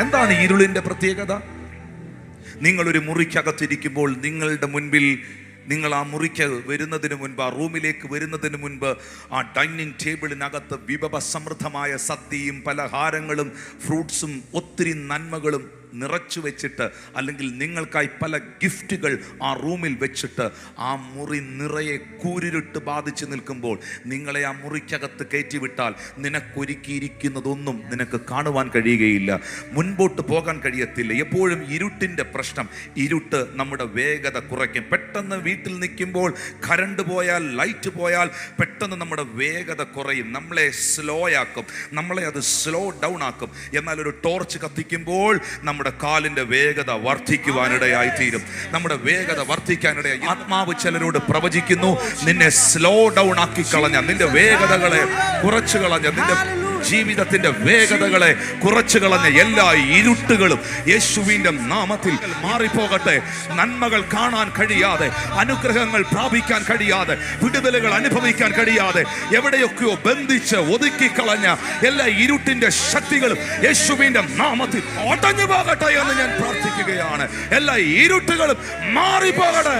എന്താണ് ഇരുളിന്റെ പ്രത്യേകത? നിങ്ങളൊരു മുറിക്കകത്തിരിക്കുമ്പോൾ നിങ്ങളുടെ മുൻപിൽ നിങ്ങൾ ആ മുറിക്ക് വരുന്നതിന് മുൻപ് ആ റൂമിലേക്ക് വരുന്നതിന് മുൻപ് ആ ഡൈനിങ് ടേബിളിനകത്ത് വിഭവസമൃദ്ധമായ സദ്യയും പലഹാരങ്ങളും ഫ്രൂട്ട്സും ഒത്തിരി നന്മകളും നിറച്ചു വെച്ചിട്ട് അല്ലെങ്കിൽ നിങ്ങൾക്കായി പല ഗിഫ്റ്റുകൾ ആ റൂമിൽ വെച്ചിട്ട് ആ മുറി നിറയെ കൂരിരുട്ട് ബാധിച്ചു നിൽക്കുമ്പോൾ നിങ്ങളെ ആ മുറിക്കകത്ത് കയറ്റിവിട്ടാൽ നിനക്കൊരുക്കിയിരിക്കുന്നതൊന്നും നിനക്ക് കാണുവാൻ കഴിയുകയില്ല. മുൻപോട്ട് പോകാൻ കഴിയത്തില്ല. എപ്പോഴും ഇരുട്ടിന്റെ പ്രശ്നം. ഇരുട്ട് നമ്മുടെ വേഗത കുറയ്ക്കും. പെട്ടെന്ന് വീട്ടിൽ നിൽക്കുമ്പോൾ കരണ്ട് പോയാൽ ലൈറ്റ് പോയാൽ പെട്ടെന്ന് നമ്മുടെ വേഗത കുറയും. നമ്മളെ സ്ലോ ആക്കും. നമ്മളെ അത് സ്ലോ ഡൗൺ ആക്കും. എന്നാൽ ഒരു ടോർച്ച് കത്തിക്കുമ്പോൾ നമ്മുടെ കാലിന്റെ വേഗത വർദ്ധിക്കുവാനിടയായി തീരും നമ്മുടെ വേഗത വർദ്ധിക്കാനിടയായി. ആത്മാവ് ചിലരോട് പ്രവചിക്കുന്നു നിന്നെ സ്ലോ ഡൗൺ ആക്കി കളഞ്ഞ നിന്റെ വേഗതകളെ കുറച്ചു കളഞ്ഞ നിന്റെ ജീവിതത്തിന്റെ വേഗതകളെ കുറച്ചു കളഞ്ഞ എല്ലാ ഇരുട്ടുകളും യേശുവിന്റെ നാമത്തിൽ മാറിപ്പോകട്ടെ. നന്മകൾ കാണാൻ കഴിയാതെ അനുഗ്രഹങ്ങൾ പ്രാപിക്കാൻ കഴിയാതെ വിടുതലുകൾ അനുഭവിക്കാൻ കഴിയാതെ എവിടെയൊക്കെയോ ബന്ധിച്ച് ഒതുക്കി കളഞ്ഞ എല്ലാ ഇരുട്ടിന്റെ ശക്തികളും യേശുവിന്റെ നാമത്തിൽ ഒടഞ്ഞു പോകട്ടെ എന്ന് ഞാൻ പ്രാർത്ഥിക്കുകയാണ്. എല്ലാ ഇരുട്ടുകളും മാറിപ്പോകട്ടെ.